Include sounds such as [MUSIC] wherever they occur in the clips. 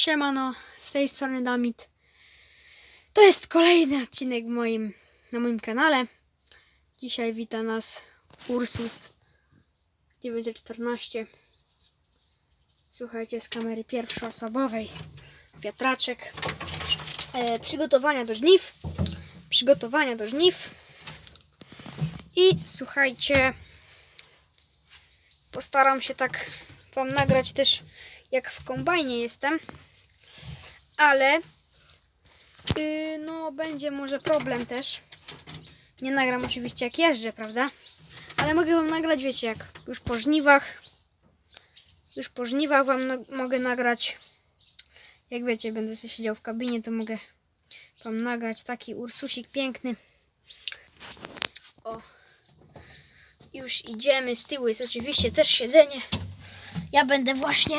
Siemano, z tej strony Damit. To jest kolejny odcinek moim, na moim kanale. Dzisiaj wita nas Ursus 914. Słuchajcie, z kamery pierwszoosobowej. Wiatraczek. E, przygotowania do żniw. Przygotowania do żniw. I słuchajcie, postaram się tak wam nagrać też jak w kombajnie jestem. Ale yy, no będzie może problem też. Nie nagram oczywiście jak jeżdżę, prawda? Ale mogę wam nagrać, wiecie jak, już po żniwach. Już po żniwach wam na- mogę nagrać. Jak wiecie, będę sobie siedział w kabinie, to mogę wam nagrać taki ursusik piękny. O. Już idziemy, z tyłu jest oczywiście też siedzenie. Ja będę właśnie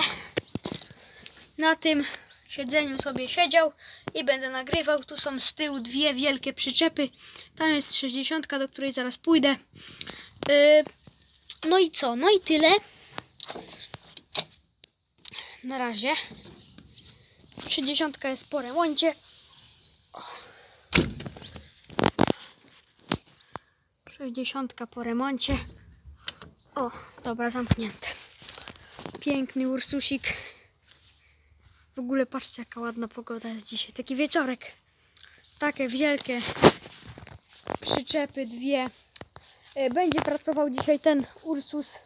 na tym siedzeniu sobie siedział i będę nagrywał. Tu są z tyłu dwie wielkie przyczepy. Tam jest 60, do której zaraz pójdę. Yy, no i co? No i tyle. Na razie. 60 jest po remoncie. 60 po remoncie. O, dobra, zamknięte. Piękny Ursusik. Ogóle patrzcie jaka ładna pogoda jest dzisiaj. Taki wieczorek. Takie wielkie przyczepy, dwie. E, Będzie pracował dzisiaj ten Ursus,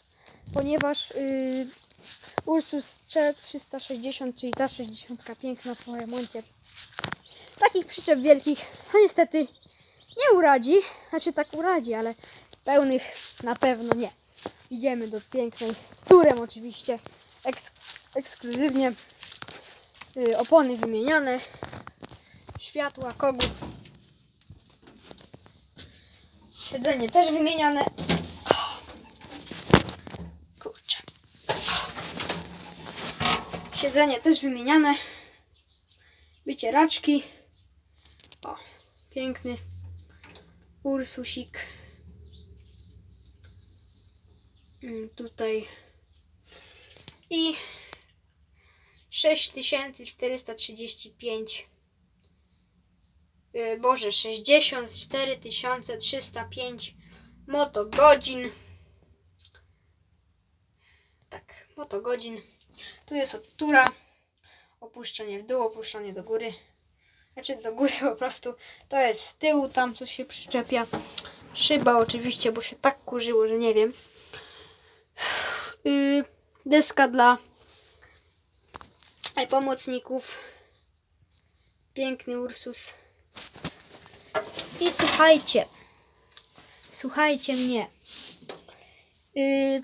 ponieważ yy, Ursus 360, czyli ta 60 piękna po remoncie. Takich przyczep wielkich, no niestety nie uradzi. Znaczy tak uradzi, ale pełnych na pewno nie. Idziemy do pięknej, z turem oczywiście, eks, ekskluzywnie. Y, opony wymieniane, światła, kogut, siedzenie też wymieniane. Kurczę. Siedzenie też wymieniane, wycieraczki. O, piękny Ursusik. Mm, Tutaj i 6435 yy, Boże, 64305 motogodzin. Tak, motogodzin. Tu jest odtura. Opuszczenie w dół, opuszczenie do góry. Znaczy do góry po prostu. To jest z tyłu, tam coś się przyczepia. Szyba oczywiście, bo się tak kurzyło, że nie wiem. Yy, deska dla pomocników. Piękny Ursus. I słuchajcie. Słuchajcie mnie. Yy,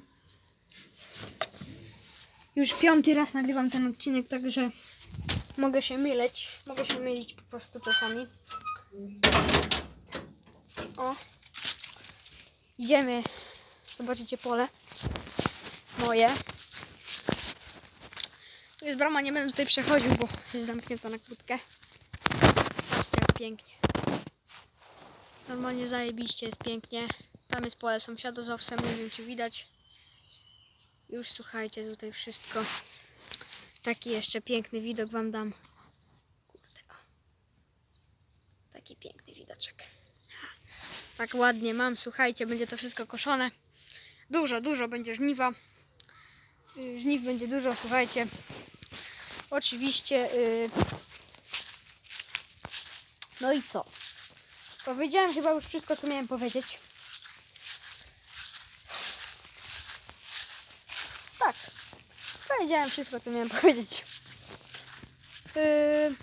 już piąty raz nagrywam ten odcinek, także mogę się myleć. Mogę się mylić po prostu czasami. O. Idziemy. Zobaczycie pole. Moje. Jest brama, nie będę tutaj przechodził, bo jest zamknięta na kłódkę. Patrzcie jak pięknie. Normalnie zajebiście jest pięknie. Tam jest pole sąsiada z owsem, nie wiem czy widać. Już słuchajcie, tutaj wszystko. Taki jeszcze piękny widok wam dam. Kurde. o. Taki piękny widoczek. Tak ładnie mam, słuchajcie, będzie to wszystko koszone. Dużo, dużo będzie żniwa. Y, Żniw będzie dużo, słuchajcie. Oczywiście. y, No i co? Powiedziałem chyba już wszystko, co miałem powiedzieć. Tak. Powiedziałem wszystko, co miałem [LAUGHS] powiedzieć. Yy,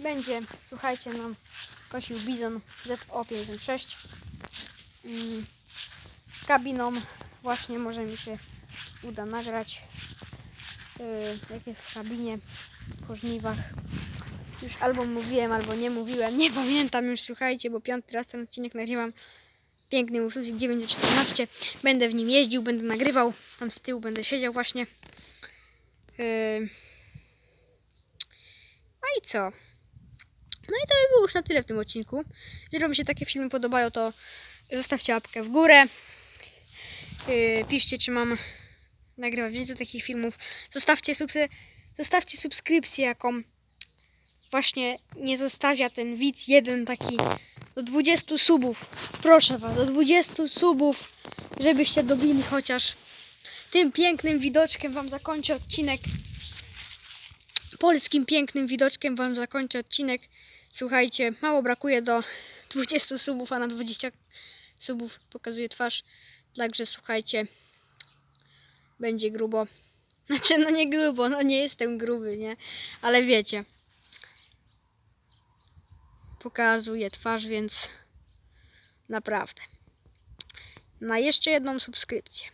będzie, słuchajcie, nam kosił Bizon ZO56. Yy, z kabiną właśnie może mi się uda nagrać. Yy, jak jest w kabinie po żniwach. Już albo mówiłem, albo nie mówiłem. Nie pamiętam już, słuchajcie, bo piąty raz ten odcinek nagrywam. Piękny Ursusik 914. Będę w nim jeździł, będę nagrywał. Tam z tyłu będę siedział właśnie. Yy. No i co? No i to by było już na tyle w tym odcinku. Jeżeli Wam się takie filmy podobają, to zostawcie łapkę w górę. Yy, piszcie, czy mam nagrywać więcej takich filmów. Zostawcie subsy zostawcie subskrypcję, jaką właśnie nie zostawia ten widz jeden taki do 20 subów. Proszę was, do 20 subów, żebyście dobili chociaż tym pięknym widoczkiem wam zakończę odcinek. Polskim pięknym widoczkiem wam zakończę odcinek. Słuchajcie, mało brakuje do 20 subów, a na 20 subów pokazuje twarz. Także słuchajcie, będzie grubo. [LAUGHS] Znaczy, no nie grubo, no nie jestem gruby, nie? Ale wiecie. Pokazuję twarz, więc naprawdę. Na jeszcze jedną subskrypcję.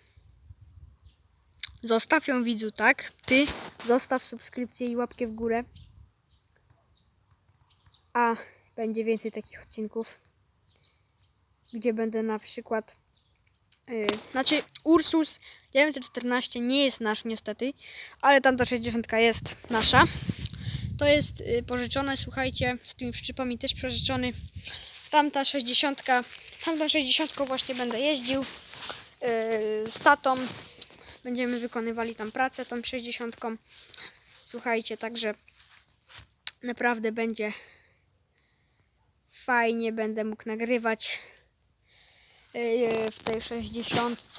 Zostaw ją widzu, tak? Ty zostaw subskrypcję i łapkę w górę. A będzie więcej takich odcinków, gdzie będę na przykład. Yy, znaczy, Ursus 914 nie jest nasz niestety, ale tamta 60 jest nasza. To jest yy, pożyczone, słuchajcie, z tymi przyczepami też pożyczony. Tamta 60, tamtą 60 właśnie będę jeździł yy, z tatą. Będziemy wykonywali tam pracę tą 60. Słuchajcie, także naprawdę będzie fajnie, będę mógł nagrywać w tej 60.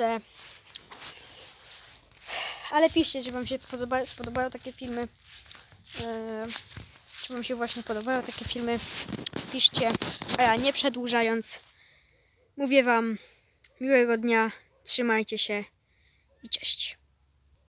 Ale piszcie, czy Wam się podobają, spodobają takie filmy. Yy, czy Wam się właśnie podobają takie filmy. Piszcie. A ja nie przedłużając, mówię Wam miłego dnia. Trzymajcie się i cześć.